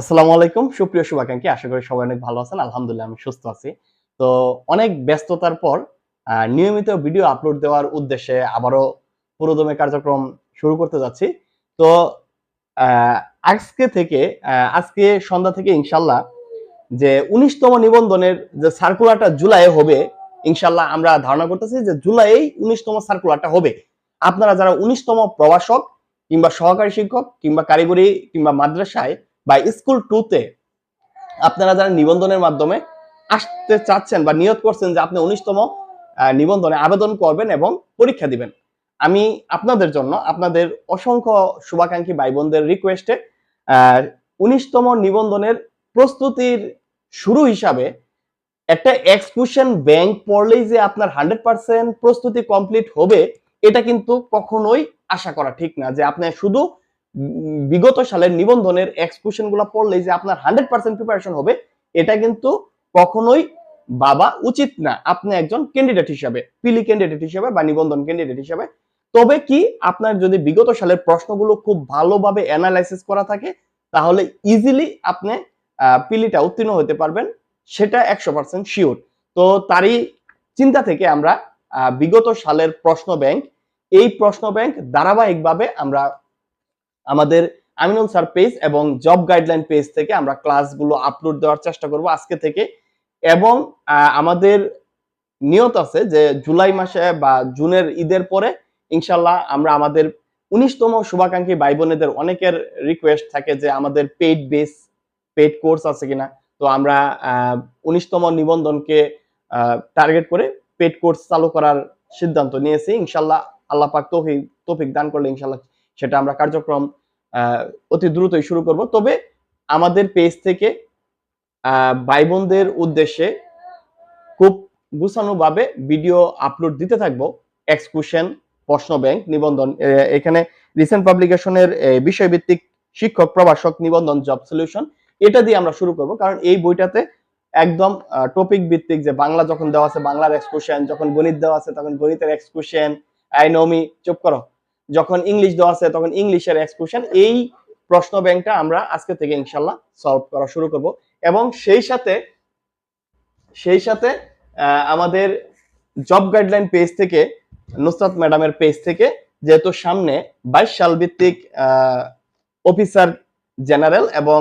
আসসালামু আলাইকুম। সুপ্রিয় শুভাকাঙ্ক্ষী, আশা করি সবাই অনেক ভালো আছেন। আলহামদুলিল্লাহ, আমি সুস্থ আছি। তো অনেক ব্যস্ততার পর নিয়মিত ভিডিও আপলোড দেওয়ার উদ্দেশ্যে আবারও পুরোদমে কার্যক্রম শুরু করতে যাচ্ছি। তো আজকে থেকে আজকে সন্ধ্যা থেকে ইনশাল্লাহ যে উনিশতম নিবন্ধনের যে সার্কুলারটা জুলাইয়ে হবে ইনশাল্লাহ আমরা ধারণা করতেছি যে জুলাইয়েই উনিশতম সার্কুলারটা হবে। আপনারা যারা উনিশতম প্রবাসক কিংবা সহকারী শিক্ষক কিংবা কারিগরি কিংবা মাদ্রাসায় বা স্কুল টুতে আপনারা যারা নিবন্ধনের মাধ্যমে আসতে চাচ্ছেন বা নিয়ত করছেন যে আপনি উনিশতম নিবন্ধনে আবেদন করবেন এবং পরীক্ষা দিবেন। আমি আপনাদের জন্য আপনাদের অসংখ্য শুভাকাঙ্ক্ষী ভাই বোনদের রিকোয়েস্টে উনিশতম নিবন্ধনের প্রস্তুতির শুরু হিসাবে একটা এক্সকুশন ব্যাংক পড়লেই যে আপনার হান্ড্রেড পার্সেন্ট প্রস্তুতি কমপ্লিট হবে, এটা কিন্তু কখনোই আশা করা ঠিক না যে আপনি শুধু বিগত সালের নিবন্ধনের এক্সকুশনগুলো পড়লেই যে আপনার হান্ড্রেড পার্সেন্ট প্রিপারেশন হবে, এটা কিন্তু কখনোই বাবা উচিত না। আপনি একজন ক্যান্ডিডেট হিসাবে পিলি ক্যান্ডিডেট হিসাবে বা নিবন্ধন ক্যান্ডিডেট হিসাবে। তবে কি আপনার যদি বিগত সালের প্রশ্নগুলো খুব ভালোভাবে অ্যানালাইসিস করা থাকে, তাহলে ইজিলি আপনি পিলিটা উত্তীর্ণ হতে পারবেন, সেটা একশো পার্সেন্ট শিওর তো তারই চিন্তা থেকে আমরা বিগত সালের প্রশ্ন ব্যাংক এই প্রশ্ন ব্যাংক ধারাবাহিকভাবে আমরা আমাদের আমিনুল স্যার পেজ এবং জব গাইডলাইন পেজ থেকে আমরা ক্লাসগুলো আপলোড দেওয়ার চেষ্টা করব আজকে থেকে। এবং আমাদের নিয়ত আছে যে জুলাই মাসে বা জুনের ঈদের পরে ইনশাল্লাহ আমরা আমাদের উনিশতম শুভাকাঙ্ক্ষী ভাই বোনেদের অনেকের রিকোয়েস্ট থাকে যে আমাদের পেইড বেস পেইড কোর্স আছে কিনা। তো আমরা উনিশতম নিবন্ধনকে টার্গেট করে পেইড কোর্স চালু করার সিদ্ধান্ত নিয়েছি। ইনশাল্লাহ আল্লাহ পাক তৌফিক তৌফিক দান করলে ইনশাল্লাহ সেটা আমরা কার্যক্রম অতি দ্রুতই শুরু করব। তবে আমাদের পেজ থেকে ভাই বোনদের উদ্দেশ্যে খুব গুছানোভাবে ভিডিও আপলোড দিতে থাকব। এক্সকুশন প্রশ্ন ব্যাংক, নিবন্ধন এখানে রিসেন্ট পাবলিকেশনের বিষয়ভিত্তিক শিক্ষক, প্রভাষক, নিবন্ধন জব সলিউশন এটা দিয়ে আমরা শুরু করব। কারণ এই বইটাতে একদম টপিক ভিত্তিক যে বাংলা যখন দেওয়া আছে, বাংলার এক্সকুশন যখন গণিত দেওয়া আছে, তখন গণিতের এক্সকুশন আইনমি, চুপ করো। যখন ইংলিশ দেওয়া আছে, তখন ইংলিশের এক্সকুশন এই প্রশ্ন ব্যাংকটা আমরা আজকে থেকে ইনশাল্লাহ সলভ করা শুরু করব। এবং সেই সাথে সেই সাথে আমাদের জব গাইডলাইন পেজ থেকে, নুসরাত ম্যাডামের পেজ থেকে যেহেতু সামনে বাইশ সাল ভিত্তিক অফিসার জেনারেল এবং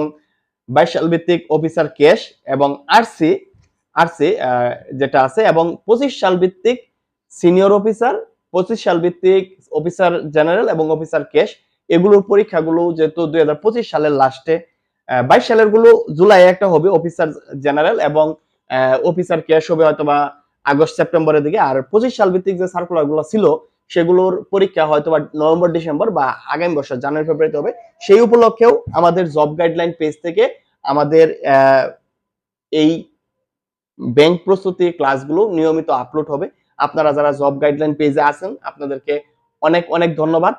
বাইশ সাল ভিত্তিক অফিসার ক্যাশ এবং আরসি আরসি যেটা আছে এবং পঁচিশ সাল ভিত্তিক সিনিয়র অফিসার পঁচিশ সাল ভিত্তিক অফিসার জেনারেল এবং অফিসার ক্যাশ এগুলোর পরীক্ষাগুলো যেহেতু দুই হাজার পঁচিশ সালের লাস্টে বাইশ সালেরগুলো জুলাই একটা হবে অফিসার জেনারেল এবং অফিসার ক্যাশ হবে হয়তোবা আগস্ট, সেপ্টেম্বরের দিকে। আর পঁচিশ সাল ভিত্তিক যে সার্কুলারগুলো ছিল, সেগুলোর পরীক্ষা হয়তোবা নভেম্বর, ডিসেম্বর বা আগামী বছর, জানুয়ারি, ফেব্রুয়ারিতে হবে। সেই উপলক্ষেও আমাদের জব গাইডলাইন পেজ থেকে আমাদের এই ব্যাংক প্রস্তুতি ক্লাসগুলো নিয়মিত আপলোড হবে। আপনারা যারা জব গাইডলাইন পেজে আছেন, আপনাদেরকে অনেক অনেক ধন্যবাদ।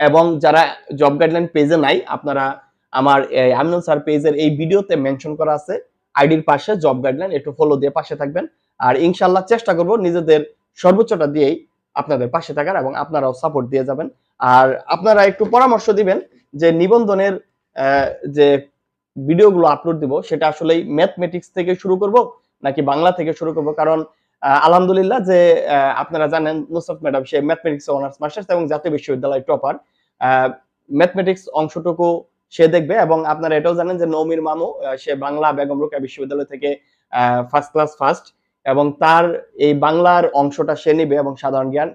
এবং যারা জব গাইডলাইন পেজে নাই, আপনারা আমার আমিনুল স্যার পেজের এই ভিডিওতে মেনশন করা আছে, আইডির পাশে জব গাইডলাইন একটু ফলো দিয়ে পাশে থাকবেন। আর ইনশাল্লাহ চেষ্টা করব নিজেদের সর্বোচ্চটা দিয়েই আপনাদের পাশে থাকার এবং আপনারাও সাপোর্ট দিয়ে যাবেন। আর আপনারা একটু পরামর্শ দিবেন যে নিবন্ধনের যে ভিডিওগুলো আপলোড দিব, সেটা আসলে ম্যাথমেটিক্স থেকে শুরু করব, নাকি বাংলা থেকে শুরু করব? কারণ আলহামদুলিল্লাহ যে আপনারা জানেন নুসরত ম্যাডাম, সে ম্যাথমেটিক্স অনার্স মাস্টার্স এবং জাতীয় বিশ্ববিদ্যালয় টপার ম্যাথমেটিক্স অংশটুকু সে দেখবে এবং আপনারা এটাও জানেন যে নৌমির মামু সে বাংলা বেগম রোকেয়া বিশ্ববিদ্যালয় থেকে ফার্স্ট ক্লাস ফার্স্ট এবং তার এই বাংলার অংশটা সে নিবে এবং সাধারণ জ্ঞান।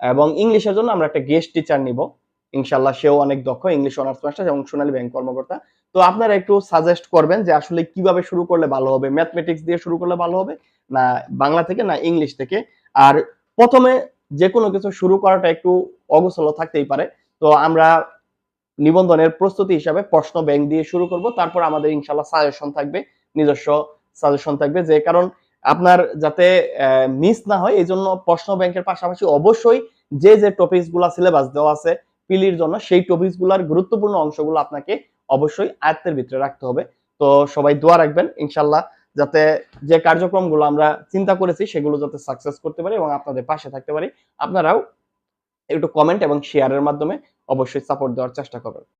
এবং ইংলিশের জন্য আমরা একটা গেস্ট টিচার নিব। ইনশাল্লাহ সেও অনেক দক্ষ, ইংলিশ অনার্স মাস্টার এবং সোনালী ব্যাংক কর্মকর্তা। তো আপনারা একটু সাজেস্ট করবেন যে আসলে কীভাবে শুরু করলে ভালো হবে? ম্যাথমেটিক্স দিয়ে শুরু করলে ভালো হবে? না বাংলা থেকে, না ইংলিশ থেকে? আর প্রথমে যে কোনো কিছু শুরু করাটা একটু অগোছল থাকতেই পারে। তো আমরা নিবন্ধনের প্রস্তুতি হিসাবে প্রশ্ন ব্যাংক দিয়ে শুরু করব। তারপর আমাদের ইনশাল্লাহ সাজেশন থাকবে, নিজস্ব সাজেশন থাকবে যে কারণ আপনার যাতে মিস না হয় এই জন্য প্রশ্ন ব্যাংকের পাশাপাশি অবশ্যই যে যে টপিকসগুলা সিলেবাস দেওয়া আছে পিলির জন্য, সেই টপিকসগুলার গুরুত্বপূর্ণ অংশগুলো আপনাকে অবশ্যই আয়ত্তের ভিতরে রাখতে হবে। তো সবাই দোয়া রাখবেন, ইনশাল্লাহ, যাতে যে কার্যক্রমগুলো আমরা চিন্তা করেছি, সেগুলো যাতে সাকসেস করতে পারি এবং আপনাদের পাশে থাকতে পারি। আপনারাও একটু কমেন্ট এবং শেয়ারের মাধ্যমে অবশ্যই সাপোর্ট দেওয়ার চেষ্টা করবেন।